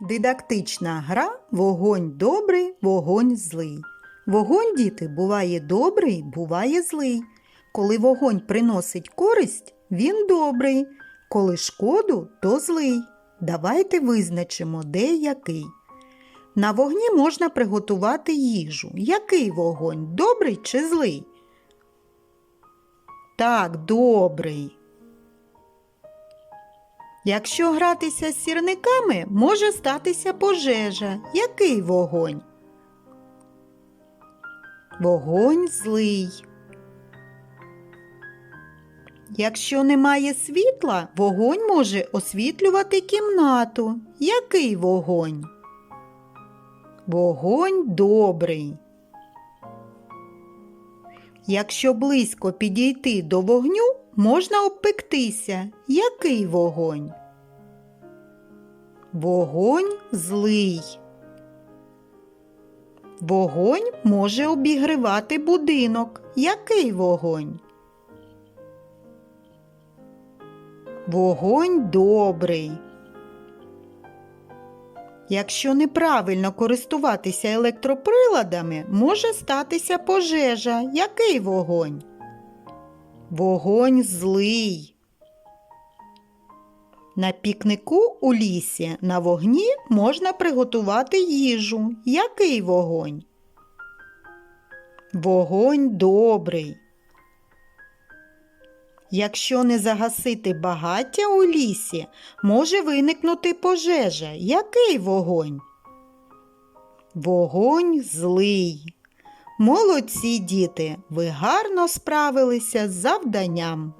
Дидактична гра Вогонь добрий, вогонь злий. Вогонь, діти, буває добрий, буває злий. Коли вогонь приносить користь, він добрий. Коли шкоду, то злий. Давайте визначимо, де який. На вогні можна приготувати їжу. Який вогонь? Добрий чи злий? Так, добрий. Якщо гратися з сірниками, може статися пожежа. Який вогонь? Вогонь злий. Якщо немає світла, вогонь може освітлювати кімнату. Який вогонь? Вогонь добрий. Якщо близько підійти до вогню, можна обпектися. Який вогонь? Вогонь злий. Вогонь може обігрівати будинок. Який вогонь? Вогонь добрий. Якщо неправильно користуватися електроприладами, може статися пожежа. Який вогонь? Вогонь злий. На пікнику у лісі на вогні можна приготувати їжу. Який вогонь? Вогонь добрий. Якщо не загасити багаття у лісі, може виникнути пожежа. Який вогонь? Вогонь злий. Молодці діти, ви гарно справилися з завданням.